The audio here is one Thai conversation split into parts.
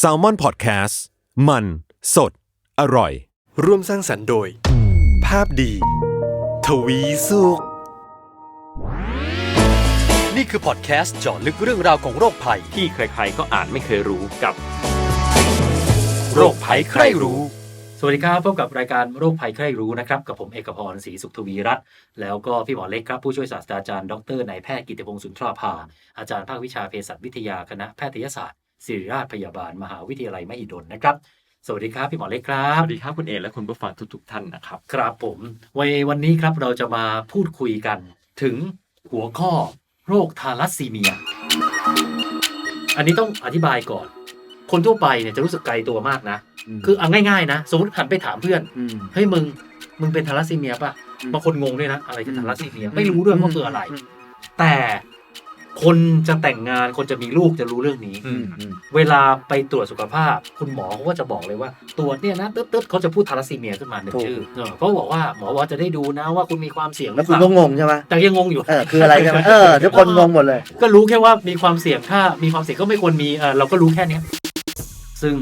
s a l ม o n PODCAST มัน สด อร่อย ร่วมสร้างสรรค์โดย ภาพดี ทวีสุข นี่คือพอดแคสต์เจาะลึกเรื่องราวของโรคภัย ที่ใครๆก็อ่านไม่เคยรู้กับ โรคภัยใครรู้ สวัสดีครับพบกับรายการโรคภัยใครรู้นะครับกับผมเอกพรศรีสุขทวีรัตน์แล้วก็พี่หมอเล็กครับผู้ช่วยศาสตราจารย์ดรนายแพทย์กิติพงศ์สุนทราภา อาจารย์ภาควิชาเภสัชวิทยาคณะแพทยศาสตร์ศิริราชพยาบาลมหาวิทยาลัยมหิดลนะครับ สวัสดีครับพี่หมอเล็กครัสบวัสดีครับคุณเอและคุณผู้ฟังทุกๆท่านนะครับ ครับผมวันวันนี้ครับเราจะมาพูดคุยกัน ถึงหัวข้อ โรคทาลัสซีเมีย อันนี้ต้องอธิบายก่อน คนทั่วไปเนี่ยจะรู้สึกไกลตัวมากนะ คือเอาง่ายๆนะสมมติหันไปถามเพื่อนอืมเฮ้ยมึงมึงเป็นทาลัสซีเมียป่ะอืมบางคนงงด้วยนะอะไรคืออืมทาลัสซีเมียไม่รู้ด้วยว่าคืออะไรอืมแต่คนจะแต่งงานคนจะมีลูกจะรู้เรื่องนี้อืมอืมเวลาไปตรวจสุขภาพ คุณหมอเขาก็จะบอกเลยว่า ตรวจเนี่ยนะตึ๊ดตึ๊ดเขาจะพูดทาลัสซีเมียขึ้นมาหนึ่งถูกชื่อเออเขาบอกว่าหมอว่าจะได้ดูนะว่าคุณมีความเสี่ยงหแล้รืวอคุเปณล่าก็งงใช่ไหมแต่ยังงงอยู่เออคืออะไรใช่ไหมเออทุกคนงงหมดเลย ก็รู้แค่ว่ามีความเสี่ยงถ้ามีความเสี่ยงก็ไม่ควรมีเออเราก็รู้แค่เนี้ยซึ่ง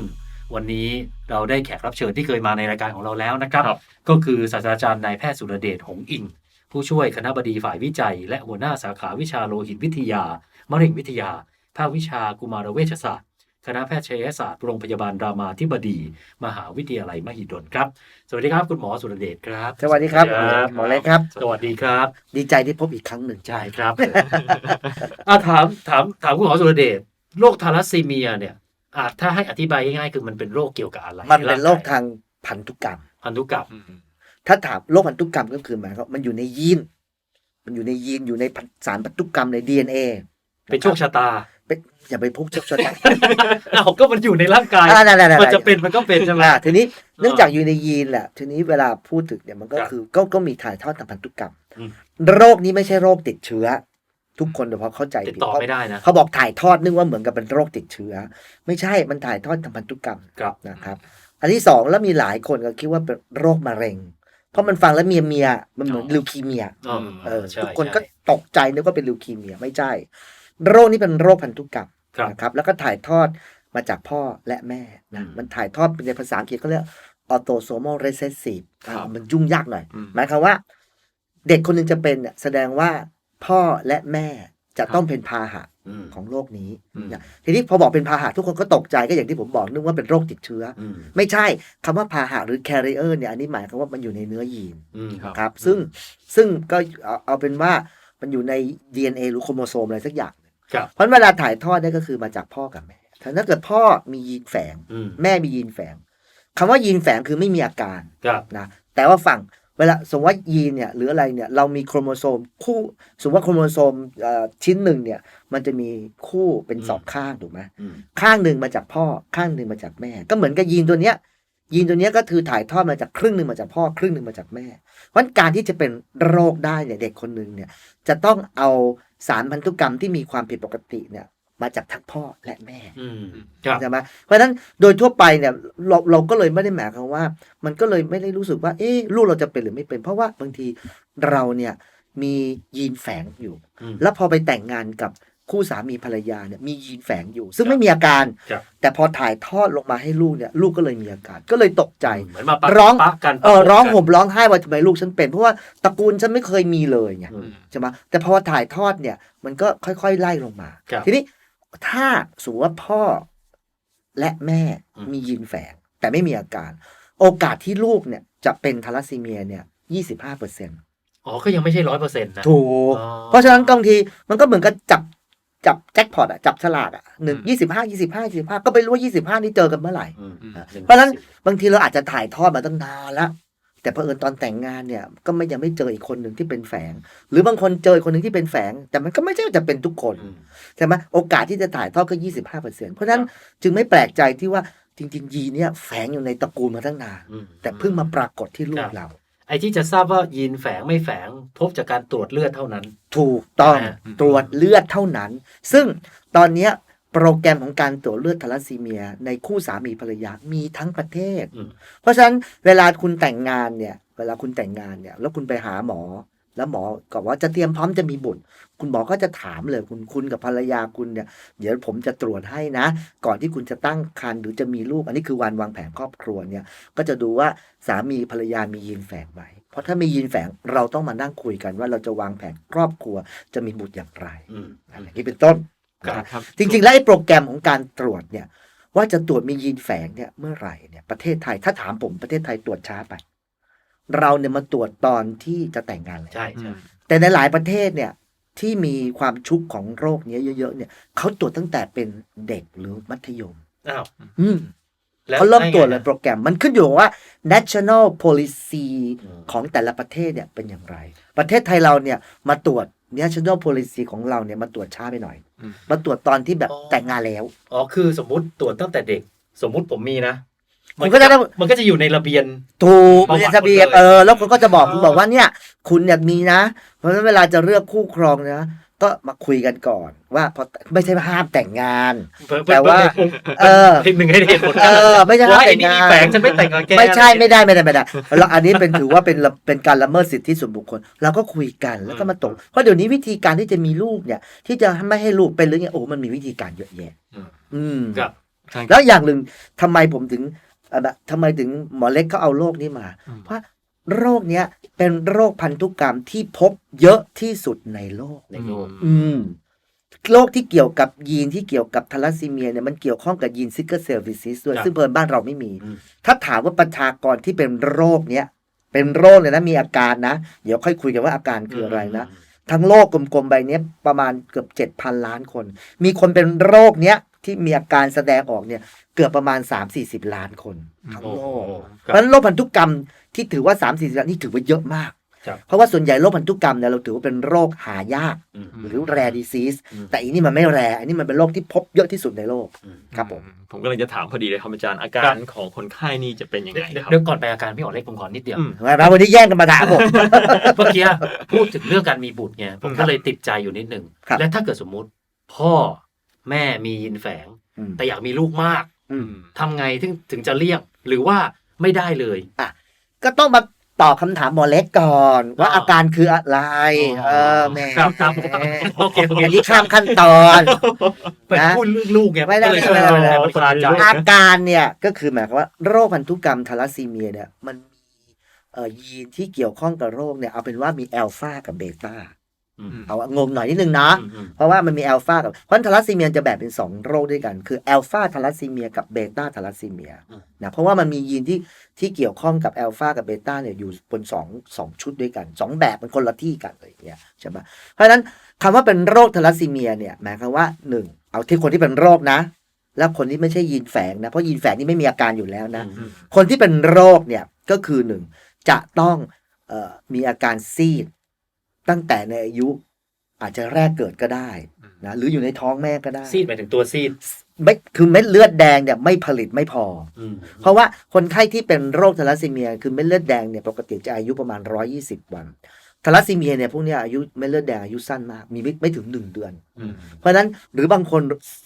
วันนี้เราได้แขกรับเชิญที่เคยมาในรายการของเราแล้วนะครับครับก็คือศาสตราจารย์นายแพทย์สุรเดชหงส์อิง ผู้ช่วยคณะบดีฝ่ายวิจัย และหัวหน้าสาขาวิชาโลหิตวิทยามะเร็งวิทยา ภาควิชากุมารเวชศาสตร์ คณะแพทยศาสตร์โรงพยาบาลรามาธิบดี มหาวิทยาลัยมหิดลครับ สวัสดีครับคุณหมอสุรเดชครับ สวัสดีครับครับหมอเล็กครับ สวัสดีครับ ดีใจที่พบอีกครั้งหนึ่งใช่ครับอะถามถามถามคุณหมอสุรเดชโรคทาลัสซีเมียเนี่ยอาจ ถ้าให้อธิบายง่ายๆคือมันเป็นโรคเกี่ยวกับอะไรมันเป็นโรคางกายทางพันธุกรรม พันธุกรรม ถ้าถามโรคพันธุกรรมก็คือหมายความว่ามันอยู่ในยีน มันอยู่ในยีนอยู่ในสารพันธุกรรมใน DNA เป็นโชคชะตาเป็นอย่าไปพูดโชคชะตาอ้าวก็มันอยู่ในร่างกายอ่านั่นๆๆมันจะเป็นมันก็เป็นใช่ไหมอ่าทีนี้เนื่องจากอยู่ในยีนแหละทีนี้เวลาพูดถึงเนี่ยมันก็ครับคือก็ก็มีถ่ายทอดทางพันธุกรรมอืมโรคนี้ไม่ใช่โรคติดเชื้อ ทุกคนเดี๋ยวพอเข้าใจติดผิดต่อเพราะไม่ได้นะเขาบอกถ่ายทอดนึกว่าเหมือนกับเป็นโรคติดเชื้อ ไม่ใช่มันถ่ายทอดทางพันธุกรรมครับนะครับ อันที่สองแล้วมีหลายคนก็คิดว่าเป็นโรคมะเร็ง เพราะมันฟังแล้วเมียเมียๆมันเหมือนอ๋อลิวคีเมียอ๋อเออใช่ทุกคนใช่ก็ตกใจนึกว่าเป็นลิวคีเมียไม่ใช่ โรคนี้เป็นโรคพันธุกรรมครับนะครับ แล้วก็ถ่ายทอดมาจากพ่อและแม่นะอืมมันถ่ายทอดเป็นในภาษาอังกฤษเขาเรียก autosomal recessive ครับอ่ามันยุ่งยากหน่อยอืมหมายความว่า เด็กคนหนึ่งจะเป็นเนี่ยแสดงว่า พ่อและแม่จะต้องเป็นพาหะอืมของโรคนี้อืมนะทีนี้พอบอกเป็นพาหะทุกคนก็ตกใจก็อย่างที่ผมบอกนึกว่าเป็นโรคติดเชื้อออืมไม่ใช่คำว่าพาหะหรือ carrier เนี่ยอันนี้หมายความว่ามันอยู่ในเนื้อยีนอืมครับครับ ซึ่งซึ่งก็เอาเอาเป็นว่ามันอยู่ใน DNA หรือโครโมโซมอะไรสักอย่างครับเพราะเวลาถ่ายทอดเนี่ยก็คือมาจากพ่อกับแม่ถ้าเกิดพ่อมียีนแฝงอืมแม่มียีนแฝงคำว่ายีนแฝงคือไม่มีอาการครับนะแต่ว่าฝั่ง เวลาสมมติว่ายีนเนี่ยหรืออะไรเนี่ยเรามีโครโมโซมคู่สมมติว่าโครโมโซมเอ่อชิ้นหนึ่งเนี่ยมันจะมีคู่เป็นสองข้างถูกไหมอืมข้างหนึ่งมาจากพ่อข้างหนึ่งมาจากแม่ ก็เหมือนกับยีนตัวเนี้ยยีนตัวเนี้ยก็คือถ่ายทอดมาจากครึ่งหนึ่งมาจากพ่อครึ่งหนึ่งมาจากแม่ เพราะฉะนั้นการที่จะเป็นโรคได้เนี่ยเด็กคนหนึ่งเนี่ยจะต้องเอาสารพันธุกรรมที่มีความผิดปกติเนี่ย มาจากทั้งพ่อและแม่อืมครับใช่ไหมเพราะฉะนั้นโดยทั่วไปเนี่ยเราเราก็เลยไม่ได้หมายความว่า มันก็เลยไม่ได้รู้สึกว่า เอ๊ะลูกเราจะเป็นหรือไม่เป็น เพราะว่าบางทีเราเนี่ยมียีนแฝงอยู่อืมแล้วพอไปแต่งงานกับคู่สามีภรรยาเนี่ยมียีนแฝงอยู่ ซึ่งไม่มีอาการครับแต่พอถ่ายทอดลงมาให้ลูกเนี่ย ลูกก็เลยมีอาการ ก็เลยตกใจเหมือนมาปะร้องปะกันเออปะปนร้องกันห่มร้องไห้ว่าทำไมลูกฉันเป็น เพราะว่าตระกูลฉันไม่เคยมีเลยไงอืมใช่ไหมแต่พอถ่ายทอดเนี่ย มันก็ค่อยๆไล่ลงมาครับทีนี้ ถ้าสมมติว่าพ่อและแม่อืมมียีนแฝงแต่ไม่มีอาการ โอกาสที่ลูกเนี่ยจะเป็นทาลัสซีเมียเนี่ยยี่สิบห้าเปอร์เซ็นต์อ๋อ ก็ยังไม่ใช่ร้อยเปอร์เซ็นต์นะ ถูกอ๋อเพราะฉะนั้นบางทีมันก็เหมือนกับจับจับแจ็คพอตอะจับฉลากอะหนึ่งอืมยี่สิบห้ายี่สิบห้ายี่สิบห้าก็ไม่รู้ว่ายี่สิบห้านี่เจอกันเมื่อไหร่อืมอืมอะเพราะฉะนั้นบางทีเราอาจจะถ่ายทอดมาตั้งนานแล้ว แต่เพอเอิญตอนแต่งงานเนี่ยก็ไม่ยังไม่เจออีกคนหนึ่งที่เป็นแฝง หรือบางคนเจออีกคนหนึ่งที่เป็นแฝง แต่มันก็ไม่ใช่ว่าจะเป็นทุกคนอืมใช่ไหมโอกาสที่จะถ่ายทอดก็ยี่สิบห้าเปอร์เซ็นเพราะฉะนั้นจึงไม่แปลกใจที่ว่าจริง ๆ ยีนเนี่ยแฝงอยู่ในตระกูลมาตั้งนานอืมแต่เพิ่งมาปรากฏที่ลูกเรา ไอ้ที่จะทราบว่ายีนแฝงไม่แฝงพบจากการตรวจเลือดเท่านั้น ถูกต้องอ่าตรวจเลือดเท่านั้น ซึ่งตอนเนี้ย โปรแกรมของการตรวจเลือดทาลัสซีเมีย ในคู่สามีภรรยามีทั้งประเทศอืมเพราะฉะนั้นเวลาคุณแต่งงานเนี่ย เวลาคุณแต่งงานเนี่ย แล้วคุณไปหาหมอ แล้วหมอก็ว่าจะเตรียมพร้อมจะมีบุตร คุณหมอก็จะถามเลยคุณคุณกับภรรยาคุณเนี่ย เดี๋ยวผมจะตรวจให้นะ ก่อนที่คุณจะตั้งครรภ์หรือจะมีลูก อันนี้คือวันวางแผนครอบครัวเนี่ย ก็จะดูว่าสามีภรรยามียีนแฝงไหมเพราะถ้ามียีนแฝงเราต้องมานั่งคุยกันว่าเราจะวางแผนครอบครัวจะมีบุตรอย่างไรอืมอย่างนี้เป็นต้นครับ นะครับ จริง ๆ แล้วไอ้โปรแกรมของการตรวจเนี่ยว่าจะตรวจมียีนแฝงเนี่ยเมื่อไหร่เนี่ยประเทศไทยถ้าถามผมประเทศไทยตรวจช้าไป เราเนี่ยมาตรวจตอนที่จะแต่งงานแล้วใช่ใช่แต่ในหลายประเทศเนี่ยที่มีความชุกของโรคเนี้ยเยอะๆเนี่ยเขาตรวจตั้งแต่เป็นเด็กหรือมัธยมอ้าวอืมแล้วเขาเริ่มตรวจให้ไงเลยโปรแกรมมันขึ้นอยู่กับว่า national policy อืมของแต่ละประเทศเนี่ยเป็นอย่างไร ประเทศไทยเราเนี่ยมาตรวจ national policy ของเราเนี่ยมาตรวจช้าไปหน่อย อืมมาตรวจตอนที่แบบแต่งงานแล้ว อ๋อคือสมมุติตรวจตั้งแต่เด็ก สมมุติผมมีนะมันก็จะได้ มันก็จะอยู่ในระเบียน ถูกประวัติเรียนทะเบียนหมดเลยเออ แล้วคุณก็จะบอกอ๋อคุณบอกว่าเนี่ย คุณเนี่ยมีนะ เพราะฉะนั้นเวลาจะเลือกคู่ครองนะ ก็มาคุยกันก่อน ว่าพอไม่ใช่ห้ามแต่งงาน แต่ว่า เออเป็นหนึ่งให้เหตุผลเออ ไม่ใช่ห้ามว่าไอ้แต่งนี่งามีนแฝงฉันไม่แต่งกับแกไม่ใช่ไม่ได้ไม่ได้ไม่ได้แล้วอันนี้เป็นถือว่าเป็นละเป็นการละเมิดสิทธิส่วนบุคคลเราก็คุยกันแล้วก็มาตกเพราะเดี๋ยวนี้วิธีการที่จะมีลูกเนี่ย ที่จะไม่ให้ลูกเป็นหรือไงโอ้มันมีวิธีการเยอะแยะ อืมอืมครับใช่แล้วอย่างหนึ่งทำไมผมถึงเอ่อทำไมถึงหมอเล็กเขาเอาโรคนี้มาอืมเพราะ โรคเนี้ยเป็นโรคพันธุกรรมที่พบเยอะที่สุดในโลกในโลก อืมโรคที่เกี่ยวกับยีนที่เกี่ยวกับทาลัสซีเมียเนี่ยมันเกี่ยวข้องกับยีนซิกเกอร์เซลล์ดิซิสด้วย ครับซึ่งเพิ่นบ้านเราไม่มี อืม ถ้าถามว่าประชากรที่เป็นโรคเนี้ยเป็นโรคเลยนะมีอาการนะ เดี๋ยวค่อยคุยกันว่าอาการคืออะไรนะ ทั้งโลกกลมๆใบเนี้ยประมาณเกือบเจ็ดพันล้านคน มีคนเป็นโรคเนี้ยที่มีอาการแสดงออกเนี่ยเกือบประมาณ 3 4 0 ล้านคนทั้งโอ้โลโหกเพราะฉะนั้นโรคพันธุกรรม ที่ถือว่า3 4 0ล้านนี่ถือว่าเยอะมากครับเพราะว่าส่วนใหญ่โรคพันธุกรรมเนี่ยเราถือว่าเป็นโรคหายากอืมหรือ rare disease อืมแต่อันนี้มันไม่แรอันนี้มันเป็นโรคที่พบเยอะที่สุดในโลกอืมครับผมผมก็เลยจะถามพอดีเลยครับอาจารย์อาครัการบของคนไข้นี่จะเป็นยังไงเดี๋ยวครับเดี๋ยวก่อนไปอาการพี่อ๋อเล็กผมขอนิดเดียวอืมทำไมมาวันนี้แย่งกันมาถามผมเมื่อกี้พูดถึงเรื่องการมีบุตรไงผมก็เลยติดใจอยู่นิดหนึ่งครับและถ้าเกิดสมมุติ พ่อแม่มียินแฝงอืมแต่อยากมีลูกมากอืมทำไงถึงถึงจะเลี่ยงหรือว่าไม่ได้เลย ก็ต้องมาตอบคำถามหมอเล็กก่อน ว่าอ๋อออาการคืออะไรอ๋อเออแหม่ครับครับโอเคโอเค อันนี้ข้ามขั้นตอนไปพูดเรื่องลูกไงไม่ได้ก็เลยไม่ได้ไม่ได้มันคาใจอาการเนี่ยก็คือหมายความว่าโรคพันธุกรรมทาลัสซีเมียเนี่ยมันมีเอ่อยีนที่เกี่ยวข้องกับโรคเนี่ยเอาเป็นว่ามีอัลฟากับเบต้าอืม เอางงหน่อยนิดนึงนะอืมอืมเพราะว่ามันมีอัลฟากับเพราะทาลัสซีเมียจะแบ่งเป็น 2 โรคด้วยกัน คืออัลฟาทาลัสซีเมียกับเบต้าทาลัสซีเมียอืมนะเพราะว่ามันมียีนที่ที่เกี่ยวข้องกับอัลฟากับเบต้าเนี่ยอยู่บน2งสองชุดด้วยกัน 2 แบบมันคนละที่กันเลยเนี่ยใช่ไหมเพราะฉะนั้นคำว่าเป็นโรคทาลัสซีเมียเนี่ยหมายความว่า 1 เอาที่คนที่เป็นโรคนะ แล้วคนที่ไม่ใช่ยีนแฝงนะเพราะยีนแฝงนี่ไม่มีอาการอยู่แล้วนะอืมคนที่เป็นโรคเนี่ยก็คือหนึ่งจะต้องเออมีอาการซีด ตั้งแต่ในอายุอาจจะแรกเกิดก็ได้นะหรืออยู่ในท้องแม่ก็ได้ ซีดหมายถึงตัวซีดไม่คือเม็ดเลือดแดงเนี่ยไม่ผลิตไม่พออืมเพราะว่าคนไข้ที่เป็นโรคทาลัสซีเมีย คือเม็ดเลือดแดงเนี่ยปกติจะอายุประมาณ120วันทาลัสซีเมียเนี่ยพวกเนี้ยอายุเม็ดเลือดแดงอายุสั้นมาก มีไม่ไม่ถึง1เดือนอืมเพราะฉะนั้นหรือบางคน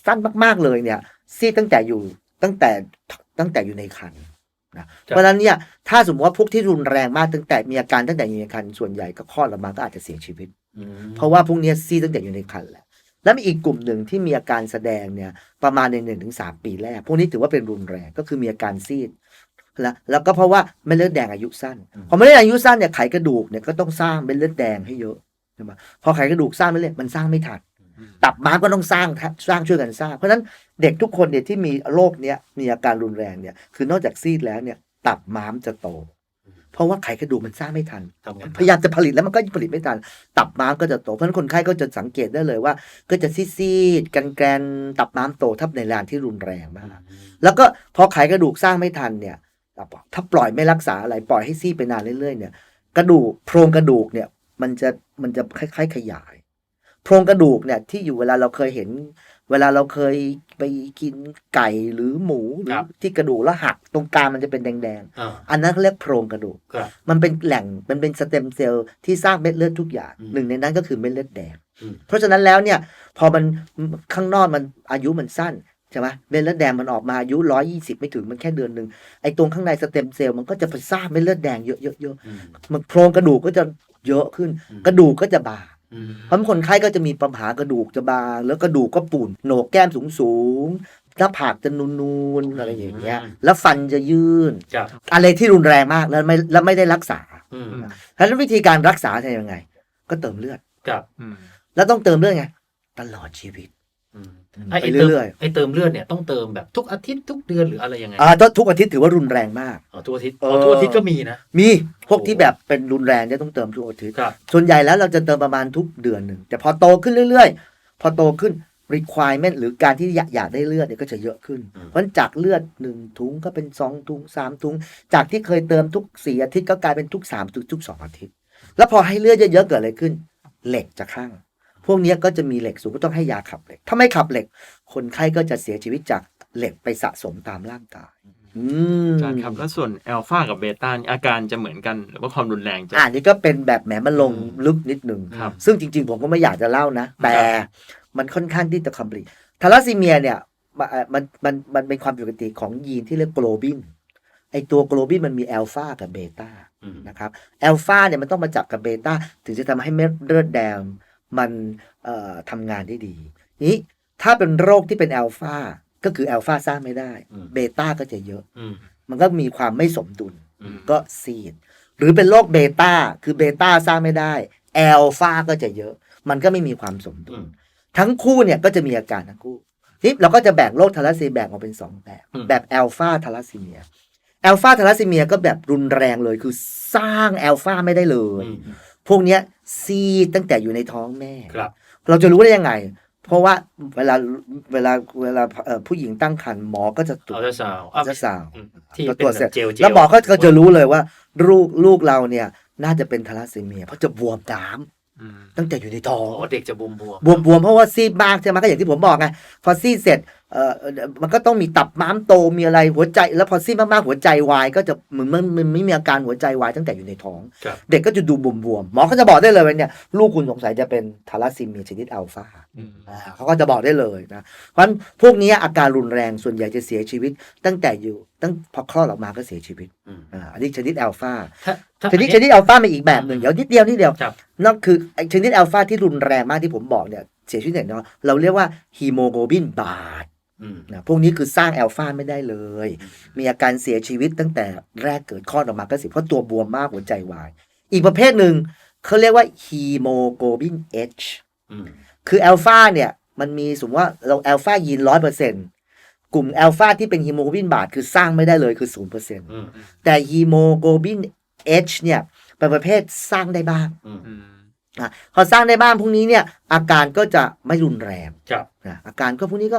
สั้นมากๆเลยเนี่ย ซีดตั้งแต่อยู่ตั้งแต่ตั้งแต่อยู่ในครรภ์ นะเพราะฉะนั้นเนี่ยถ้าสมมติว่าพวกที่รุนแรงมากตั้งแต่มีอาการตั้งแต่อยู่ในครรภ์ส่วนใหญ่ก็คลอดออกมาก็อาจจะเสียชีวิตอืมเพราะว่าพวกเนี้ยซีดตั้งแต่อยู่ในครรภ์แหละแล้วมีอีกกลุ่มหนึ่งที่มีอาการแสดงเนี่ยประมาณในหนึ่งถึงสามปีแรก พวกนี้ถือว่าเป็นรุนแรงก็คือมีอาการซีดแล้วแล้วก็เพราะว่าเม็ดเลือดแดงอายุสั้นพอเม็ดเลือดแดงอายุสั้นเนี่ยไขกระดูกเนี่ยก็ต้องสร้างเม็ดเลือดแดงให้เยอะใช่ไหมพอไขกระดูกสร้างเม็ดเลือดมันสร้างไม่ทัน ตับม้ามก็ต้องสร้างสร้างช่วยกันสร้าง เพราะฉะนั้นเด็กทุกคนเนี่ยที่มีโรคเนี้ยมีอาการรุนแรงเนี่ย คือนอกจากซีดแล้วเนี่ย ตับม้ามจะโต เพราะว่าไขกระดูกมันสร้างไม่ทันทำไงพยายามจะผลิตแล้วมันก็ผลิตไม่ทัน ตับม้ามก็จะโต เพราะฉะนั้นคนไข้ก็จะสังเกตได้เลยว่า ก็จะซีดๆกันแกรนๆตับม้ามโตถ้าในแรงที่รุนแรงมาก แล้วก็พอไขกระดูกสร้างไม่ทันเนี่ยถ้าปล่อยไม่รักษาอะไรปล่อยให้ซีดไปนานเรื่อยๆเนี่ย กระดูกโพรงกระดูกเนี่ย มันจะมันจะคล้ายๆขยาย โพรงกระดูกเนี่ยที่อยู่เวลาเราเคยเห็น เวลาเราเคยไปกินไก่หรือหมูหรืคอรับที่กระดูกแล้วหักตรงกลางมันจะเป็นแดงอ่าๆ อันนั้นเขาเรียกโพรงกระดูก ครับ มันเป็นแหล่งมันเป็นสเต็มเซลล์ที่สร้างเม็ดเลือดทุกอย่าง อืมหนึ่งในนั้นก็คือเม็ดเลือดแดง อืม เพราะฉะนั้นแล้วเนี่ยพอมันข้างนอกมันอายุมันสั้นใช่ไหมเม็ดเลือดแดงมันออกมาอายุร้อยี่สิบไม่ถึงมันแค่เดือนหนึ่งไอ้ตรงข้างในสเต็มเซลล์มันก็จะไปสร้างเม็ดเลือดแดงเยอะๆๆ อืม มันโครงกระดูกก็จะเยอะขึ้น อืม กระดูกก็จะบางอืม เพราะคนไข้ก็จะมีปัญหากระดูกจะบางแล้วกระดูกก็ปูนโหนกแก้มสูงสูงๆหน้าผากจะนูนๆอะไรอย่างเงี้ย แล้วฟันจะยื่นครับอะไรที่รุนแรงมากแล้วไม่แล้วไม่ได้รักษาอืมฉะนั้นวิธีการรักษาทำยังไง ก็เติมเลือดครับอืมแล้วต้องเติมเลือดไง ตลอดชีวิตอืม ไปไอ้ไอ้เติมเรื่อยๆไอ้เติมเลือดเนี่ยต้องเติมแบบทุกอาทิตย์ทุกเดือนหรืออะไรยังไงอ่าถ้าทุกอาทิตย์ถือว่ารุนแรงมาก อ๋อทุกอาทิตย์เออ๋ออทุกอาทิตย์ก็มีนะ มีพวกที่แบบเป็นรุนแรงเนี่ยต้องเติมทุกอาทิตย์ ครับ ส่วนใหญ่แล้วเราจะเติมประมาณทุกเดือนหนึ่ง แต่พอโตขึ้นเรื่อยๆ พอโตขึ้น requirement หรือการที่อยากอยากได้เลือดเนี่ยก็จะเยอะขึ้นเพราะฉะนั้นจากเลือดหนึ่งถุงก็เป็นสองถุงสามถุง จากที่เคยเติมทุกสี่อาทิตย์ก็กลายเป็นทุกสามทุกทุกสองอาทิตย์ แล้วพอให้เลือดเยอะๆเกิดอะไรขึ้น เหล็กจะข้าง พวกเนี้ยก็จะมีเหล็กสูงก็ต้องให้ยาขับเหล็ก ถ้าไม่ขับเหล็ก คนไข้ก็จะเสียชีวิตจากเหล็กไปสะสมตามร่างกายอืมอาจารย์ครับแล้วส่วนอัลฟากับเบต้านี่อาการจะเหมือนกันหรือว่าความรุนแรงจะอ่านี่ก็เป็นแบบแหมมันลงอืมลึกนิดนึงครับซึ่งจริง ๆ ผมก็ไม่อยากจะเล่านะ แต่มันค่อนข้างที่จะคอมพลีทาลัสซีเมียเนี่ยมันเอ่อมันมันมันเป็นความผิดปกติของยีนที่เรียกโกลบินไอตัวโกลบินมันมีแอลฟากับเบต้าอืมนะครับแอลฟาเนี่ยมันต้องมาจับกับเบต้าถึงจะทำให้เม็ดเลือดแดง มันเอ่อทำงานได้ดี นี้ถ้าเป็นโรคที่เป็นแอลฟาก็คือแอลฟาสร้างไม่ได้อืมเบต้าก็จะเยอะอืมมันก็มีความไม่สมดุลอืมก็ซีด หรือเป็นโรคเบต้าคือเบต้าสร้างไม่ได้แอลฟาก็จะเยอะ มันก็ไม่มีความสมดุอืลมทั้งคู่เนี่ยก็จะมีอาการทั้งคู่นี่เราก็จะแบ่งโรคทาลัสซีเมียแบ่งออกเป็นสองแบบอืมแบบแอลฟาทาลัสซีเมียแอลฟาทาลัสซีเมียก็แบบรุนแรงเลยคือสร้างแอลฟาไม่ได้เลยอืม พวกเนี้ยซีดตั้งแต่อยู่ในท้องแม่ ครับ เราจะรู้ได้ยังไง เพราะว่าเวลาเวลาเวลาเอ่อผู้หญิงตั้งครรภ์หมอก็จะตรวอัจลตราซาวด์อัลตราซาวด์อืมที่ก็เป็นตรวจแบเสร็จบเจลเจลแล้วหมอก็ก็จะรู้เลยว่าลูกลูกเราเนี่ย น่าจะเป็นทาลัสซีเมีย เพราะจะบวมน้ำอืมตั้งแต่อยู่ในท้ออ๋งอเด็กจะบวมบวม บวมบวมเพราะว่าซีดมากใช่ไหมก็อย่างที่ผมบอกไงพอซีดเสร็จ เอ่อเอ่อมันก็ต้องมีตับม้ามโตมีอะไรหัวใจ แล้วพอซีดมากๆหัวใจวาย ก็จะเหมือนมันมันไม่มีอาการหัวใจวายตั้งแต่อยู่ในท้องครับเด็กก็จะดูบวมบวมๆหมอก็จะบอกได้เลยว่าเนี่ยลูกคุณสงสัยจะเป็นทาลัสซีเมียชนิดอัลฟาอืมอ่าเขาก็จะบอกได้เลยนะเพราะฉะนั้นพวกนี้อาการรุนแรงส่วนใหญ่จะเสียชีวิต ตั้งแต่อยู่ตั้งพอคลอดออกมาก็เสียชีวิตอืมอ่าอันนี้ชนิดอัลฟาถ้าถ้าชนิดอัชนิดอัลฟาเป็นอีกแบบหนึ่งเดี๋ยวนิดเดียวนิดเดียวครับนั่นคือไอ้ชนิดอัลฟาที่รุนแรงมากที่ผมบอกเนี่ยเสียชีวิตเนี่ยเนาะเราเรียกว่าฮีโมโกลบินบาดอืม นะพวกนี้คือสร้างอัลฟาไม่ได้เลย มีอาการเสียชีวิตตั้งแต่แรกเกิดคลอดออกมาก็เสียเพราะตัวบวมมากหัวใจวาย อีกประเภทหนึ่งเขาเรียกว่าฮีโมโกลบินเอชอืมคืออัลฟาเนี่ยมันมีสมมติว่าเราอัลฟายีนร้อยเปอร์เซ็นกลุ่มอัลฟาที่เป็นฮีโมโกลบินบาดคือสร้างไม่ได้เลยคือศูนย์เปอร์เซ็นอืมแต่ฮีโมโกลบินเอชเนี่ยเป็นประเภทสร้างได้บ้างอืมอืมอะพอสร้างได้บ้างพวกนี้เนี่ยอาการก็จะไม่รุนแรงครับนะอาการก็พวกนี้ก็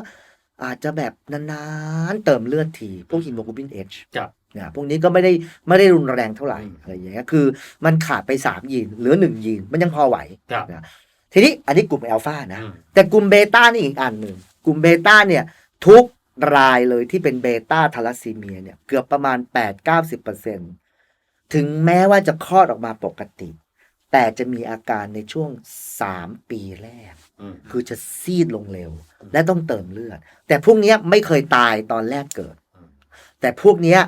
อาจจะแบบนานๆเติมเลือดที พวกฮีโมโกลบินเอชครับนะพวกนี้ก็ไม่ได้ไม่ได้รุนแรงเท่าไหร่อืมอะไรอย่างเงี้ยคือมันขาดไปสามยีนเหลือหนึ่งยีนมันยังพอไหวครับนะทีนี้อันนี้กลุ่มอัลฟานะอืมแต่กลุ่มเบต้านี่อีกอันหนึ่งกลุ่มเบต้าเนี่ยทุกรายเลยที่เป็นเบต้าทาลัสซีเมียเนี่ยเกือบประมาณ 8-90%ถึงแม้ว่าจะคลอดออกมาปกติ แต่จะมีอาการในช่วง 3 ปีแรกอืมคือจะซีดลงเร็ว และต้องเติมเลือด แต่พวกเนี้ยไม่เคยตายตอนแรกเกิดอืมแต่พวกเนี้ย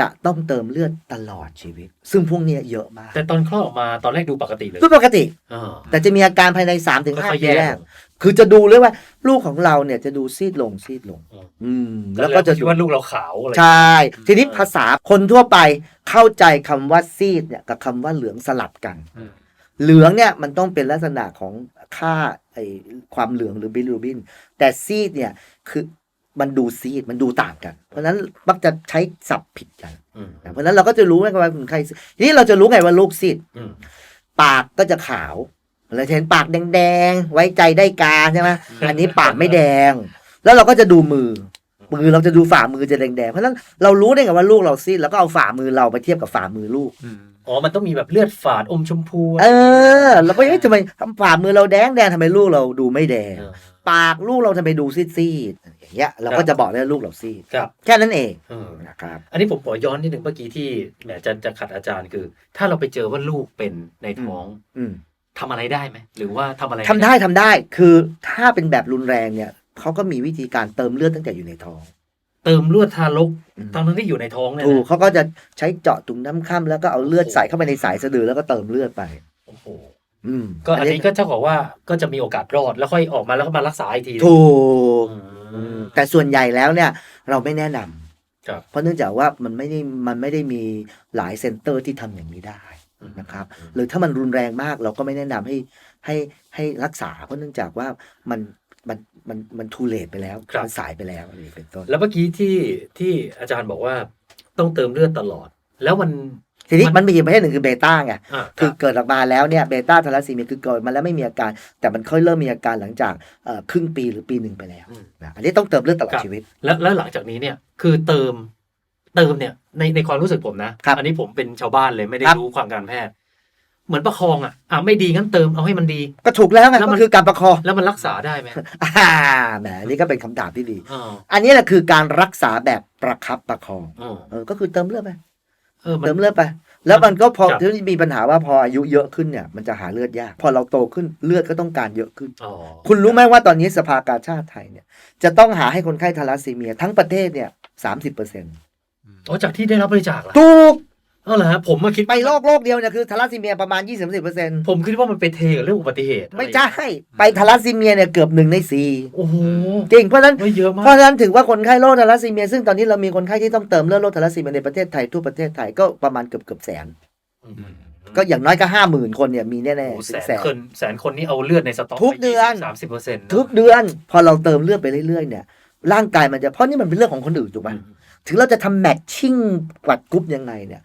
จะต้องเติมเลือดตลอดชีวิต ซึ่งพวกเนี้ยเยอะมากแต่ตอนคลอดออกมาตอนแรกดูปกติเลยทุกปกติ อ่า แต่จะมีอาการภายใน3าถึงค่ห้าอยๆปีแย่แรกลงคือจะดูเลยว่า ลูกของเราเนี่ยจะดูซีดลงซีดลง อืม อืม แล้วก็จะคิดูดว่าลูกเราขาวอะไร ใช่ ทีนี้ภาษาคนทั่วไปเข้าใจคำว่าซีดเนี่ยกับคำว่าเหลืองสลับกัน อืม เหลืองเนี่ยมันต้องเป็นลักษณะของค่าไอความเหลืองหรือบิลิรูบิน แต่ซีดเนี่ยคือ มันดูซีดมันดูต่างกัน เพราะฉะนั้นมักจะใช้ศัพท์ผิดกันอืมนะเพราะฉะนั้นเราก็จะรู้ไงว่าคนไข้ซีดทีนี้เราจะรู้ไงว่าลูกซีดอืมปากก็จะขาวเราจะเห็นปากแดงๆไว้ใจได้การใช่ไหมอันนี้ปากไม่แดง แล้วเราก็จะดูมือ มือเราจะดูฝ่ามือจะแดงๆเพราะฉะนั้นเรารู้ได้ไงว่าลูกเราซีดแล้วก็เอาฝ่ามือเราไปเทียบกับฝ่ามือลูกอืมอ๋อ มันต้องมีแบบเลือดฝาดอมชมพู เออเราก็เอ๊ะทำไมฝ่ามือเราแดงแดงทำไมลูกเราดูไม่แดงเออ ปากลูกเราทำไมดูซีดๆอย่างเงี้ยเราก็จะบอกได้ว่าลูกเราซีดครับ แค่นั้นเองเออนะครับ อันนี้ผมขอย้อนนิดหนึ่งเมื่อกี้ที่แหมจะจะขัดอาจารย์คือ ถ้าเราไปเจอว่าลูกเป็นในท้องอืมทำอะไรได้ไหมหรือว่าทำอะไรทำได้ทำได้ คือถ้าเป็นแบบรุนแรงเนี่ยเขาก็มีวิธีการเติมเลือดตั้งแต่อยู่ในท้อง เติมเลือดทารกอืมทั้งนั้นที่อยู่ในท้องเนี่ยถูกนะเขาก็จะใช้เจาะถุงน้ำค่ำแล้วก็เอาเลือดใส่เข้าไปในสายสะดือแล้วก็เติมเลือดไปโอ้อืม ก็อันนี้ก็เท่ากับว่าก็จะมีโอกาสรอดแล้วค่อยออกมาแล้วก็มารักษาอีกทีถูกอืมแต่ส่วนใหญ่แล้วเนี่ย เราไม่แนะนำครับเพราะเนื่องจากว่ามันไม่ได้มันไม่ได้มีหลายเซ็นเตอร์ที่ทำอย่างนี้ได้นะครับ หรือถ้ามันรุนแรงมากเราก็ไม่แนะนำให้ให้ให้รักษา เพราะเนื่องจากว่ามันมันมันมันทูเลตไปแล้วครับมันสายไปแล้วอะไรเป็นต้นแล้วเมื่อกี้ที่ที่อาจารย์บอกว่าต้องเติมเลือดตลอด แล้วมัน ทีนี้มันมันมีอีกประเภทหนึ่งคือเบต้าไงอ่าคือเกิดออกมาแล้วเนี่ยเบต้าทาลัสซีเมียคือเกิดมาแล้วไม่มีอาการ แต่มันค่อยเริ่มมีอาการหลังจากเอ่อครึ่งปีหรือปีหนึ่งไปแล้วอืมนะอันนี้ต้องเติมเลือดตลอดชีวิตแล้วแล้วหลังจากนี้เนี่ยคือเติมเติมเนี่ยในในความรู้สึกผมนะครับอันนี้ผมเป็นชาวบ้านเลยไม่ได้ครับรู้ความการแพทย์ เหมือนประคองอะอะไม่ดีงั้นเติมเอาให้มันดี ก็ถูกแล้วไงแล้วมันก็คือการประคองแล้วมันรักษาได้ไหมอ่าแหมนี่ก็เป็นคำถามที่ดีอ๋ออันนี้แหละคือการรักษาแบบประคับประคองอ๋อเออก็คือเติมเลือดไป เออมัน เติมเลือดไป แล้วมันก็พอครับ ที่มีปัญหาว่าพออายุเยอะขึ้นเนี่ยมันจะหาเลือดยาก พอเราโตขึ้นเลือดก็ต้องการเยอะขึ้น อ๋อคุณรู้ไหมว่าตอนนี้สภากาชาติไทยเนี่ยจะต้องหาให้คนไข้ทาลัสซีเมียทั้งประเทศเนี่ยสามสิบเปอร์เซ็นต์อ๋อจากที่ได้รับบริจาคเหรอถูกเออเหรอฮะผมมาคิดไปโรคโรคเดียวเนี่ยคือทาลัสซีเมียประมาณยี่สิบสิบเปอร์เซ็นต์ผมคิดว่ามันไปเทกับเรื่องอุบัติเหตุไม่ใช่ ไปทาลัสซีเมียเนี่ยเกือบหนึ่งในสี่โอ้โหจริงเพราะฉะนั้นไม่เยอะมาเพราะกฉะนั้นถือว่าคนไข้โรคทาลัสซีเมียซึ่งตอนนี้เรามีคนไข้ที่ต้องเติมเลือดโรคทาลัสซีเมียในประเทศไทยทั่วประเทศไทยก็ประมาณเกือบเกือบแสนก็อย่างน้อยก็ห้าหมื่นคนเนี่ยมีแน่โอ้ๆแสถึงนแสนคนแสนคนนี้เอาเลือดในสต็อกทุกเดือนสามสิบเปอร์เซ็นต์ทุกเดือน พอเราเติมเลือดไปเรื่อยๆเนี่ย ร่างกายมันจะเพราะนี่มันเป็นเรื่องของคนอื่นถูกไหมถึงเราจะทำแมทชิ่งกวัดกรุ๊ปยังไงเนี่ย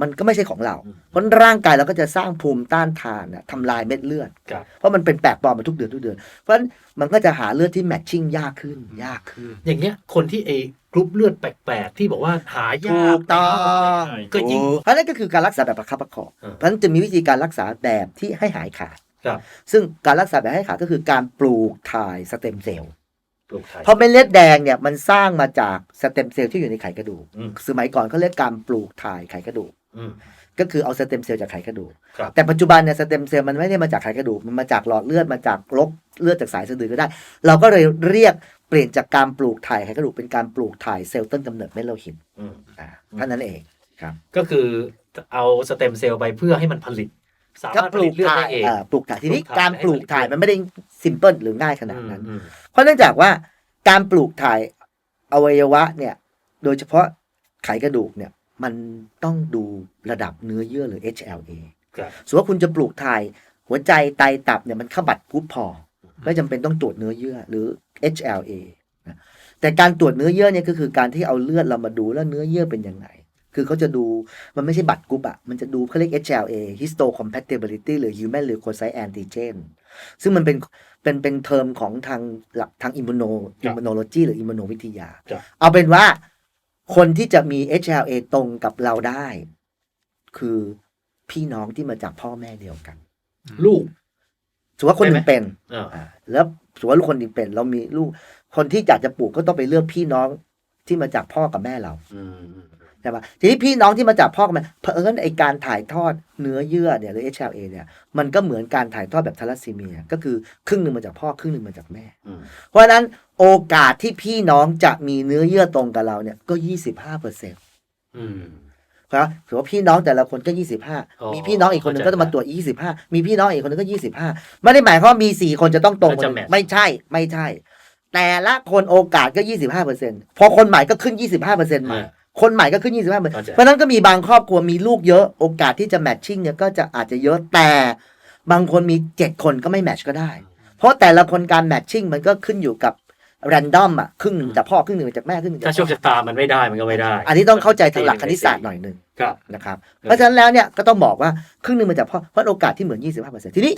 มันก็ไม่ใช่ของเรา เพราะร่างกายเราก็จะสร้างภูมิต้านทานน่ะทำลายเม็ดเลือดครับเพราะมันเป็นแปลกปลอมมาทุกเดือนทุกเดือน เพราะฉะนั้นมันก็จะหาเลือดที่แมทชิ่งยากขึ้น ยากขึ้น อย่างเงี้ยคนที่เอกรุ๊ปเลือดแปลกๆ ที่บอกว่าหายาถูกกต้องก็ยิ่งถูเพราะนั่นก็คือการรักษาแบบประคับประคองเออเพราะฉะนั้นจะมีวิธีการรักษาแบบที่ให้หายขาดครับซึ่งการรักษาแบบให้ขาดก็คือการปลูกถ่ายสเต็มเซลล์ ปลูกถ่ายเพราะเม็ดเลือดแดงเนี่ยมันสร้างมาจากสเต็มเซลล์ที่อยู่ในไขกระดูก อืมสมัยก่อนเขาเรียกการปลูกถ่ายไขกระดูก อืม ก็คือเอาสเต็มเซลล์จากไขกระดูก ครับ แต่ปัจจุบันเนี่ยสเต็มเซลล์มันไม่ได้มาจากไขกระดูก มันมาจากหลอดเลือดมาจากลกเลือดจากสายสะดือก็ได้ เราก็เลยเรียกเปลี่ยนจากการปลูกถ่ายไขกระดูกเป็นการปลูกถ่ายเซลล์ต้นกำเนิดเม็ดโลหิตอืม อ่าเท่านั้นเองครับก็คือเอาสเต็มเซลล์ไปเพื่อให้มันผลิต สาก็มารถปผลูลิกตเลือดถ่าได้ยเองเอ่อปลูกถ่ายทีนี้ปลูกถ่ายการปลูกถ่ายให้ผลิตมันไม่ได้ซิมเพิลหรือง่ายขนาดนั้น อืมเพราะเนื่องจากว่า การปลูกถ่ายอวัยวะเนี่ย โดยเฉพาะไขกระดูกเนี่ย มันต้องดูระดับเนื้อเยื่อหรือ HLA ครับสมมติว่าคุณจะปลูกถ่ายหัวใจไตตับเนี่ยมันเข้าบัตรกรุ๊ปพอ ไม่จำเป็นต้องตรวจเนื้อเยื่อหรือ HLA นะแต่การตรวจเนื้อเยื่อเนี่ยก็คือการที่เอาเลือดเรามาดูแล้วเนื้อเยื่อเป็นยังไง คือเขาจะดูมันไม่ใช่บัตรกรุ๊ปอะมันจะดูเขาเรียก HLA histocompatibility หรือ human leukocyte antigen ซึ่งมันเป็นเป็นเป็นเทอมของทางหลักทางอิมมูโนครัอิบมมูโนโลจีหรืออิมมูโนวิทยาครับเอาเป็นว่าคนที่จะมี HLA ตรงกับเราได้ คือพี่น้องที่มาจากพ่อแม่เดียวกันลูกสมมติว่าคนหนึ่งเป็น อ่า อ่าแล้วสมมติว่าลูกคนหนึ่งเป็น เรามีลูกคนที่อยากจะปลูกก็ต้องไปเลือกพี่น้องที่มาจากพ่อกับแม่เรา อืม ใช่ปะทีนี้พี่น้องที่มาจากพ่อกับแม่เผอิญไอการถ่ายทอดเนื้อเยื่อเนี่ยหรือ HLA เนี่ยมันก็เหมือนการถ่ายทอดแบบทาลัสซีเมีย ก็คือครึ่งหนึ่งมาจากพ่อครึ่งหนึ่งมาจากแม่อืมเพราะฉะนั้นโอกาสที่พี่น้องจะมีเนื้อเยื่อตรงกับเราเนี่ยก็ยี่สิบห้าเปอร์เซ็นต์อืมครับถือว่าพี่น้องแต่ละคนก็ยี่สิบห้าอ๋อมีพี่น้องอีกคนหนึงเข้าใจก็จะมาตรวจยี่สิบห้ามีพี่น้องอีกคนหนึงก็ยี่สิบห้าไม่ได้หมายความว่ามีสี่คนจะต้องตรงแล้วจะหมดเลย match ไม่ใช่ไม่ใช่ แต่ละคนโอกาสก็ยี่สิบห้าเปอร์เซ็นต์พอคนใหม่ก็ขึ้นยี่สิบห้าเปอร์เซ็นต์ใหม่อ่า คนใหม่ก็ขึ้นยี่สิบห้าเปอร์เข้าใจ เพราะฉะนั้นก็มีบางครอบครัวมีลูกเยอะโอกาสที่จะแมทชิ่งเนี่ยก็จะอาจจะเยอะแต่บางคนมีเจ็ดคนก็ไม่แมทช์ก็ได้ เพราะแต่ละคนการแมทชิ่งมันก็ขึ้นอยู่กับแรนดอมอะครึ่งหนึ่งจากพ่อครึ่งหนึ่งจากแม่ครึ่งหนึ่งจาถ้ากโชคชะตามันไม่ได้มันก็ไม่ได้อันนี้ต้องเข้าใจทางหลักคณิตศาสตร์หน่อยหนึ่ง ครับ นะครับ เพราะฉะนั้นแล้วเนี่ยก็ต้องบอกว่าครึ่งหนึ่งมาจากพ่อเพราะโอกาสที่เหมือน 25%ทีนี้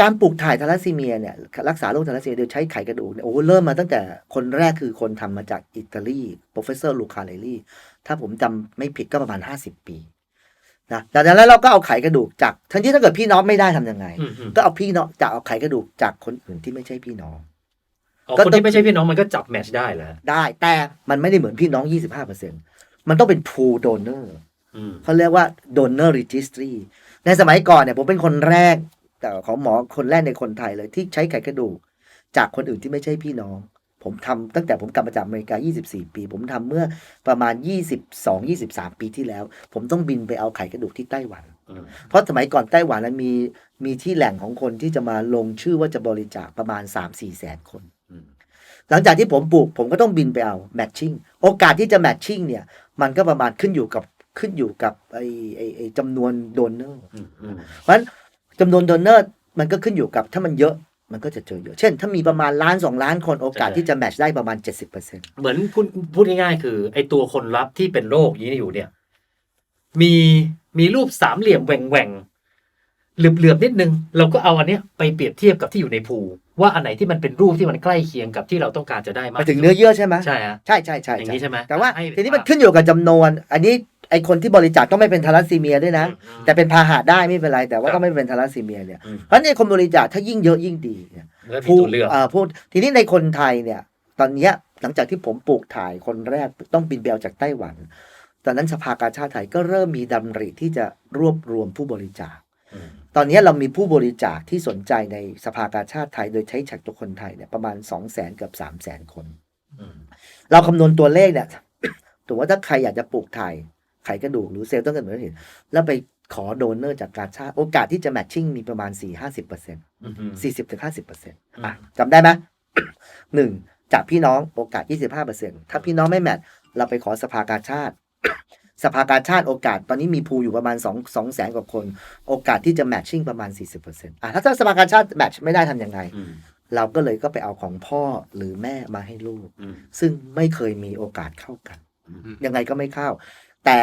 การปลูกถ่ายทาลัสซีเมียเนี่ยรักษาโรคทาลัสซีเมียโดยใช้ไขกระดูกเนี่ยโอ้โหเริ่มมาตั้งแต่คนแรกคือคนทำมาจากอิตาลี professor ลูคาเลลี่ถ้าผมจำไม่ผิดก็ประมาณ 50 ปีนะจากนั้นแล้วเราก็เอาไขกระดูกจากทั้งที่ถ้าเกิดพี่น้องไม่ได้ทำยังไงอืมอืมก็เอาพี่น้องจะเอาไขกระดูกจากคนอื่นที่ไม่ใช่พี่น้องอ๋อก็คนต้องที่ไม่ใช่พี่น้องมันก็จับแมทช์ได้เหรอได้ แต่มันไม่ได้เหมือนพี่น้อง 25%มันต้องเป็น pool donor อืมเขาเรียกว่า donor registry ในสมัยก่อนเนี่ยผมเป็นคนแรก แต่ของหมอคนแรกในคนไทยเลยที่ใช้ไขกระดูก จากคนอื่นที่ไม่ใช่พี่น้อง ผมทำตั้งแต่ผมกลับมาจากอเมริกา 24 ปี ผมทำเมื่อประมาณ 22-23 ปีที่แล้ว ผมต้องบินไปเอาไขกระดูกที่ไต้หวันอืมเพราะสมัยก่อนไต้หวันนั้นมีมีที่แหล่งของคนที่จะมาลงชื่อว่าจะบริจาคประมาณ 3 4แสนคนอืมหลังจากที่ผมปลูกผมก็ต้องบินไปเอาแมทชิ่งโอกาสที่จะแมทชิ่งเนี่ย มันก็ประมาณขึ้นอยู่กับขึ้นอยู่กับไอ้ไอ้ไอ้จำนวนโดนเนอร์อืมอืมเพราะฉะนั้น จำนวนโดนเนอร์มันก็ขึ้นอยู่กับถ้ามันเยอะมันก็จะเจอเยอะ เช่น ถ้ามีประมาณล้านสองล้านคนโอกาสที่จะแมทช์ได้ประมาณ 70%เหมือนพูดพูดง่ายๆคือไอตัวคนรับที่เป็นโรคนี้อยู่เนี่ย มีมีรูปสามเหลี่ยมแหว่งแหว่งๆเหลือบๆนิดนึง เราก็เอาอันเนี้ยไปเปรียบเทียบกับที่อยู่ในภูว่าอันไหนที่มันเป็นรูปที่มันใกล้เคียงกับที่เราต้องการจะได้มากมาถึงเนื้อเยื่อใช่ไหมใช่ฮะใช่ใช่ใช่อย่างนี้ใช่ไหมแต่ว่าให้ทีนี้มันขึ้นอยู่กับจำนวน อันนี้ ไอคนที่บริจาคต้องไม่เป็นทาลัสซีเมียด้วยนะอืมแต่เป็นพาหะได้ไม่เป็นไร แต่ว่าครับต้องไม่เป็นทาลัสซีเมียเนี่ยอืมเพราะฉะนั้นในคนบริจาคถ้ายิ่งเยอะยิ่งดีเนี่ยแล้วมีตัวเลือกอ่าพูดทีนี้ในคนไทยเนี่ย ตอนเนี้ยหลังจากที่ผมปลูกถ่ายคนแรกต้องบินไปเอาจากไต้หวัน ตอนนั้นสภากาชาติไทยก็เริ่มมีดำริที่จะรวบรวมผู้บริจาค อืม ตอนนี้เรามีผู้บริจาคที่สนใจในสภากาชาติไทย โดยใช้ฉักตัวคนไทยเนี่ยประมาณ 2 0 0แสนเกือบ3 0 0แสนคน อืม เราคำนวณตัวเลขเนี่ย ถือว่าถ้าใครอยากจะปลูกถ่าย ไขกระดูกหรือเซลล์ต้นกำเนิดเห็นแล้วไปขอโดเนอร์จากกาชาติ โอกาสที่จะแมทชิ่งมีประมาณ 4 50เปอร์เซ็นต์อืมสี่สิบถึงห้าสิบเปอร์เซ็นต์อืมอะจำได้ไหมหนึ่งจากพี่น้องโอกาสยี่สิบห้าเปอร์เซ็นต์ถ้าพี่น้องไม่แมทเราไปขอสภากาชาติ สภากาชาติโอกาสตอนนี้มีภูอยู่ประมาณสองสองแสนกว่าคน โอกาสที่จะแมทชิ่งประมาณสี่สิบเปอร์เซ็นต์อะถ้าสภากาชาติแมทไม่ได้ทำยังไงอืมเราก็เลยก็ไปเอาของพ่อหรือแม่มาให้ลูกอืมซึ่งไม่เคยมีโอกาสเข้ากันอืมยังไงก็ไม่เข้า แต่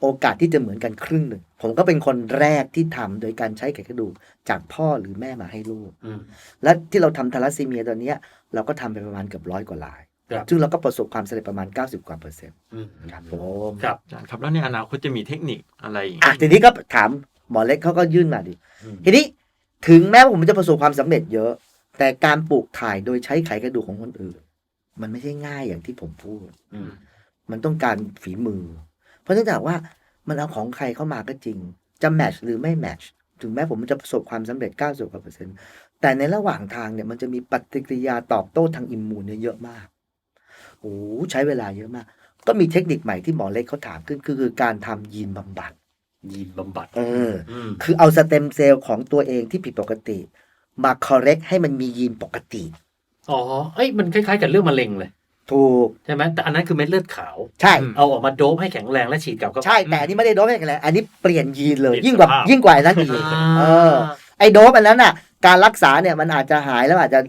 โอกาสที่จะเหมือนกันครึ่งหนึ่ง ผมก็เป็นคนแรกที่ทำโดยการใช้ไขกระดูกจากพ่อหรือแม่มาให้ลูกอืมและที่เราทำทาลัสซีเมียตอนเนี้ยเราก็ทำไปประมาณเกือบร้อยกว่าลายครับซึ่งเราก็ประสบความสำเร็จประมาณ 90 กว่าเปอร์เซ็นต์อืมครับผมครับอาจารย์ครับแล้วในอนาคตจะมีเทคนิคอะไรอีกอะทีนี้ก็ถามหมอเล็กเขาก็ยื่นมาดิอืมทีนี้ถึงแม้ว่าผมจะประสบความสำเร็จเยอะ แต่การปลูกถ่ายโดยใช้ไขกระดูกของคนอื่น มันไม่ใช่ง่ายอย่างที่ผมพูดอืมมันต้องการฝีมือ เพราะเนื่องจากว่ามันเอาของใครเข้ามาก็จริง จะแมทช์หรือไม่แมทช์ถึงแม้ผมจะประสบความสำเร็จ 90กว่าเปอร์เซ็นต์แต่ในระหว่างทางเนี่ยมันจะมีปฏิกิริยาตอบโต้ทางอิมมูนเนี่ยเยอะมากโอ้โหใช้เวลาเยอะมาก ก็มีเทคนิคใหม่ที่หมอเล็กเขาถามขึ้นคือคือการทำยีนบำบัด ยีนบำบัด เอออืมคือเอาสเต็มเซลล์ของตัวเองที่ผิดปกติ มา correct ให้มันมียีนปกติ อ๋อ เอ้ยมันคล้ายๆกับเรื่องมะเร็งเลย ถูกใช่ไหมแต่อันนั้นคือเม็ดเลือดขาว ใช่ เอาออกมาโดบให้แข็งแรงและฉีดกลับเข้าไปใช่ แต่อันนี้ไม่ได้โดบให้กันแล้วอันนี้เปลี่ยนยีนเลยเปลี่ยนยิ่งกว่าสภาพยิ่งกว่านั้นอีกอ่าเออ ไอ้โดบอันนั้นน่ะ การรักษาเนี่ยมันอาจจะหายแล้วอาจจะ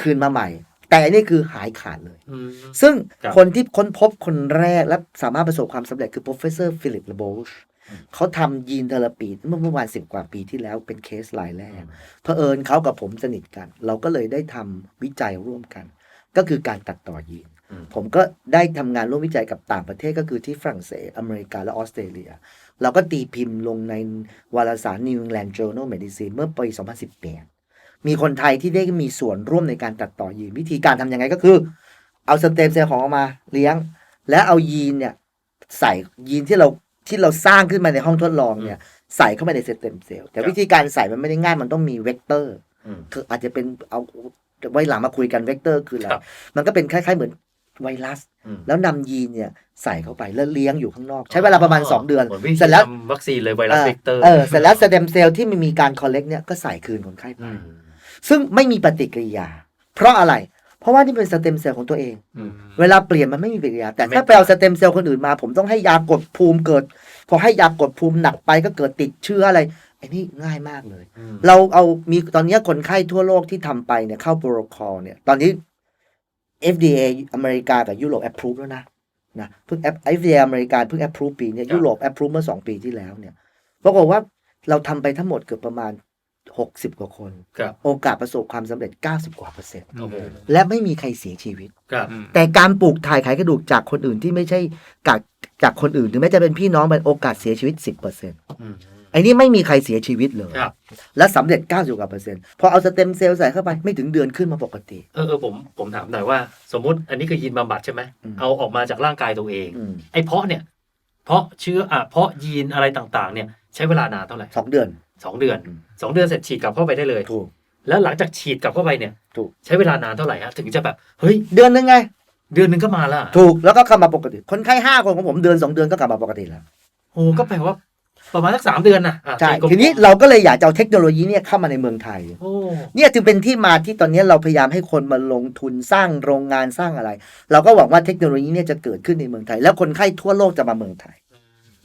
คืนมาใหม่ แต่อันนี้คือหายขาดเลยอืมซึ่งครับคนที่ค้นพบคนแรกและสามารถประสบความสำเร็จคือ professor Philip l e b o u c h อืมเขาทำยีนเทอราปีเมื่อเมื่อวานสิบกว่าปีที่แล้วเป็นเคสรายแรกเผอิญเขากับผมสนิทกัน เราก็เลยได้ทำวิจัยร่วมกัน ก็คือการตัดต่อยีนอืม ผมก็ได้ทำงานร่วมวิจัยกับต่างประเทศก็คือที่ฝรั่งเศส อเมริกา และออสเตรเลีย เราก็ตีพิมพ์ลงในวารสาร New England Journal Medicine เมื่อปี 2018 มีคนไทยที่ได้มีส่วนร่วมในการตัดต่อยีน วิธีการทำยังไงก็คือ เอาสเต็มเซลล์ของออกมาเลี้ยง แล้วเอายีนเนี่ยใส่ยีนที่เราที่เราสร้างขึ้นมาในห้องทดลองเนี่ยใส่เข้าไปในสเต็มเซลล์แต่วิธีการใส่มันไม่ได้ง่ายมันต้องมีเวกเตอร์อืมคืออาจจะเป็นเอาไว้หลังมาคุยกันเวกเตอร์คืออะไรครับมันก็เป็นคล้ายๆเหมือน ไวรัสอืมแล้วนำยีนเนี่ยใส่เข้าไปแล้วเลี้ยงอยู่ข้างนอก ใช้เวลาประมาณ 2 เดือนหมืวิธีเสร็จแล้วทำวัคซีนเลยไวรัสเวกเตอร์เออเสร็จแล้วสเต็มเซลล์ที่มันมีการคอลเลกเนี่ยก็ใส่คืนคนไข้ไปอืมซึ่งไม่มีปฏิกิริยา เพราะอะไร เพราะว่านี่เป็นสเต็มเซลล์ของตัวเองอืมเวลาเปลี่ยนมันไม่มีปฏิกิริยา แต่ไม่ถ้าไปเอาสเต็มเซลล์คนอื่นมา ผมต้องให้ยากดภูมิเกิด พอให้ยากดภูมิหนักไปก็เกิดติดเชื้ออะไรไอ้นี่ง่ายมากเลยอืมเราเอามีตอนนี้คนไข้ทั่วโลกที่ทำไปเนี่ยเข้าโปรโตคอลเนี่ย ตอนนี้ FDA อเมริกากับยุโรป approve แล้วนะนะเพิ่ง FDA อเมริกาเพิ่ง approve ปีเนี่ยยุโรป approve เมื่อ 2 ปีที่แล้วเนี่ยปรากฏว่าเราทำไปทั้งหมดเกือบประมาณ 60 กว่าคน ครับ โอกาสประสบความสำเร็จ 90 กว่าเปอร์เซ็นต์ โอ้โหและไม่มีใครเสียชีวิต ครับอืมแต่การปลูกถ่ายไขกระดูกจากคนอื่นที่ไม่ใช่จากจากคนอื่นถึงแม้จะเป็นพี่น้องมันโอกาสเสียชีวิต 10%เปอร์เซ็นต์อืม ไอ้นี่ไม่มีใครเสียชีวิตเลย ครับ และสำเร็จ 90กว่าเปอร์เซ็นต์พอเอาสเต็มเซลล์ใส่เข้าไปไม่ถึงเดือนขึ้นมาปกติ เออเออผมผมถามหน่อยว่า สมมุติอันนี้คือยีนบำบัดใช่ไหมอืม เอาออกมาจากร่างกายตัวเอง อืมไอ้เพาะเนี่ย เพาะเชื้ออะเพาะยีนอะไรต่างๆ เนี่ย ใช้เวลานานเท่าไหร่สองเดือน สองเดือนอืม สองเดือนเสร็จฉีดกลับเข้าไปได้เลย ถูก แล้วหลังจากฉีดกลับเข้าไปเนี่ยถูก ใช้เวลานานเท่าไหร่ฮะถึงจะแบบเฮ้ยเดือนนึงไง เดือนหนึ่งก็มาและถูกแล้วก็กลับมาปกติ คนไข้ห้าคนของผมเดือนสองเดือนก็กลับมาปกติแล้ว โอ้ก็แปลว่า ประมาณสักสามเดือนนะอะใช่ตีกลมๆทีนี้เราก็เลยอยากจะเอาเทคโนโลยีเนี่ยเข้ามาในเมืองไทย โอ้เนี่ยจึงเป็นที่มาที่ตอนนี้เราพยายามให้คนมาลงทุนสร้างโรงงานสร้างอะไร เราก็หวังว่าเทคโนโลยีเนี่ยจะเกิดขึ้นในเมืองไทย แล้วคนไข้ทั่วโลกจะมาเมืองไทย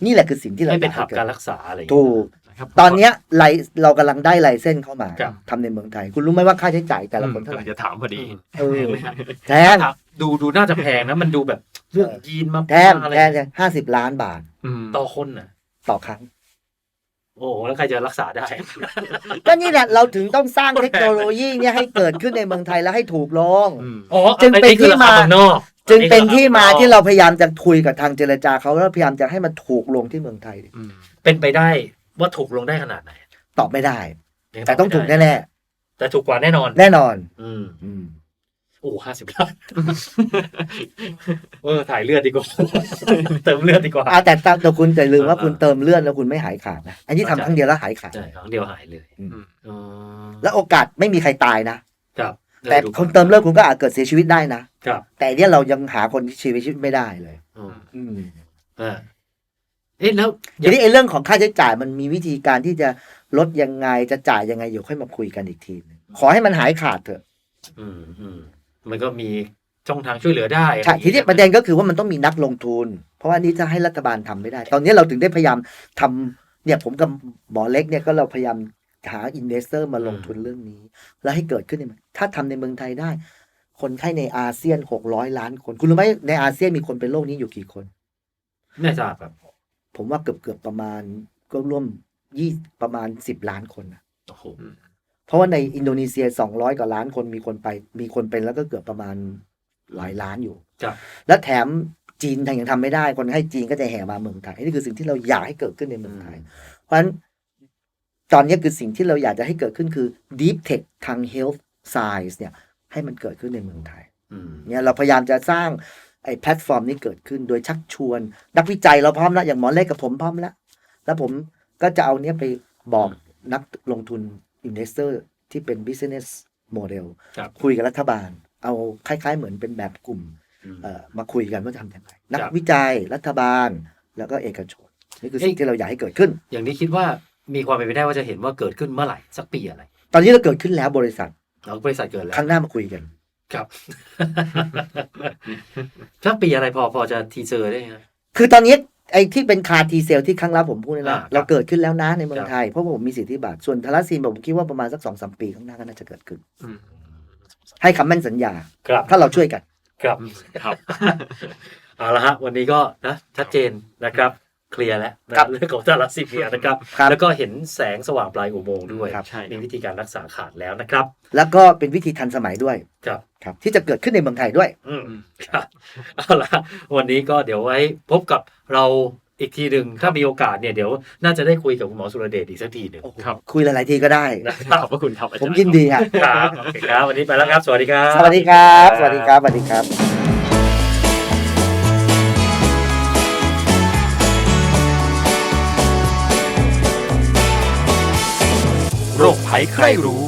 นี่แหละคือสิ่งที่เราให้เป็นอยหับให้การดรักษาอะไรอย่างถูเงี้ยกนะครับ ตอนเนี้ยไลเรากำลังได้ไลเส้นเข้ามาครับ ทำในเมืองไทย คุณรู้ไหมว่าค่าใช้จ่ายแต่ละคนเท่าไหร่กำลังจะถามพอดีเออไหมฮะแทนดูดูน่าจะแพงนะ มันดูแบบเรื่องยีนมาแทนอะไรแทนห้าสิบล้านบาท อืมต่อคนน่ะ ต่อครั้ง โอ้โหแล้วใครจะรักษาได้ ก็นี่แหละเราถึงต้องสร้างเทคโนโลยีเนี่ยให้เกิดขึ้นในเมืองไทยแล้วให้ถูกลงอืมอ๋อจึงเป็นที่มาอันนี้คือรคเมืองนอกจึงเป็นที่มาอัที่เราพยายามจะคุยกับทางเจรจาเขาแล้วพยายามจะให้มันถูกลงที่เมืองไทยอืมเป็นไปได้ว่าถูกลงได้ขนาดไหน ตอบไม่ได้ยังแต่ต้องถูกไม่ได้แน่แต่ถูกกว่าแน่นอนๆแน่นอน อืมอืม โอ้ห้าสิบล้านเออถ่ายเลือดดีกว่า เติมเลือดดีกว่า อ่าแต่แต่แต่คุณจะลืมว่าอ่าคุณเติมเลือดแล้วคุณไม่หายขาดนะ อันนี้ทำเข้าใจครั้งเดียวแล้วหายขาด ใช่ครั้งเดียวหายเลยอืม อ๋อแล้วโอกาสไม่มีใครตายนะ ครับแต่ดูคนเติมเลือดคุณก็อาจเกิดเสียชีวิตได้นะ ครับแต่เนี่ยเรายังหาคนที่ชีวิตไม่ได้เลยอืมอืมอ่าเอ๊ะแล้ว ทีนี้ไอ้เรื่องของค่าใช้จ่ายมันมีวิธีการที่จะลดยังไงจะจ่ายยังไงเดี๋ยวค่อยมาคุยกันอีกทีหนึงขอให้มันหายขาดเถอะ อืมอืม มันก็มีช่องทางช่วยเหลือได้ใช่ทีนี้ประเด็นก็คือว่ามันต้องมีนักลงทุน เพราะว่านี่จะให้รัฐบาลทำไม่ได้ ตอนนี้เราถึงได้พยายามทำเนี่ยผมกับหมอเล็กเนี่ยก็เราพยายามหาอินเวสเตอร์มาลงทุนเรื่องนี้ แล้วให้เกิดขึ้นในเมืองถ้าทำในเมืองไทยได้ คนไข้ในอาเซียนหกร้อยล้านคน คุณรู้ไหมในอาเซียนมีคนเป็นโรคนี้อยู่กี่คนไม่ทราบครับ ผมว่าเกือบเกือบประมาณก็ร่วมยี่ประมาณสิบล้านคนนะโอ้โห เพราะว่าในอินโดนีเซียสองร้อยกว่าล้านคนมีคนไป มีคนเป็นแล้วก็เกือบประมาณหลายล้านอยู่ ครับ แล้วแถมจีนยังทำไม่ได้ คนให้จีนก็จะแห่มาเมืองไทยนี่คือสิ่งที่เราอยากให้เกิดขึ้นในเมืองไทย เพราะฉะนั้นตอนนี้คือสิ่งที่เราอยากจะให้เกิดขึ้นคือ deep tech ทาง health science เนี่ยให้มันเกิดขึ้นในเมืองไทยอืม เนี่ยเราพยายามจะสร้างไอ้แพลตฟอร์มนี้เกิดขึ้นโดยชักชวน นักวิจัยเราพร้อมแล้ว อย่างหมอเล็กกับผมพร้อมแล้ว แล้วผมก็จะเอาเนี้ยไปบอกนักลงทุน investor ที่เป็น business model ครับคุยกับรัฐบาล เอาคล้าย ๆ เหมือนเป็นแบบกลุ่มอืม เอ่อมาคุยกันว่าจะทำยังไงนักครับวิจัยรัฐบาลแล้วก็เอกชน นี่คือสิ่งที่เราอยากให้เกิดขึ้น อย่างนี้คิดว่ามีความเป็นไปได้ว่าจะเห็นว่าเกิดขึ้นเมื่อไหร่สักปีอะไรตอนนี้เราเกิดขึ้นแล้วบริษัทเราบริษัทเกิดแล้ว ครั้งหน้ามาคุยกัน ครับ สักปีอะไรพอพอจะทีเซอร์ได้ไหม คือตอนนี้ ไอ้ที่เป็นคาร์ทีเซลที่ครั้งรับผมพูดนี่อ่านะครับ เราเกิดขึ้นแล้วนะในเมือคงรับไทย เพราะว่าผมมีสิทธิบัตรส่วนทาราซีนผมคิดว่าประมาณสักสองสามปีข้างหน้าก็น่าจะเกิดขึ้น อืมให้คำมั่นสัญญา ครับ ถ้าเราช่วยกัน ครับครับ เอาละฮะ วันนี้ก็นะชัดเจนนะครับ เคลียร์แล้วนะครับเรื่องของทาราซีเมียนะครับ ครับ แล้วก็เห็นแสงสว่างปลายอุโมงค์ด้วย ครับ ใช่ มีวิธีการรักษาขาดแล้วนะครับ แล้วก็เป็นวิธีทันสมัยด้วย ครับ ครับ ที่จะเกิดขึ้นในเมืองไทยด้วย อืมครับเอาละวันนี้ก็เดี๋ยวไว้พบกับเราอีกทีหนึ่งถ้ามีโอกาสเนี่ยเดี๋ยวน่าจะได้คุยกับคุณหมอสุรเดชอีกสักทีหนึ่งครับ คุยหลายๆทีก็ได้นะครับขอบพระคุณครับอาจารผมย์ยินดีครับครับโอเคครับ วันนี้ไปแล้วครับ สวัสดีครับ สวัสดีครับ สวัสดีครับสวัสดีครับโรคภัยใครรู้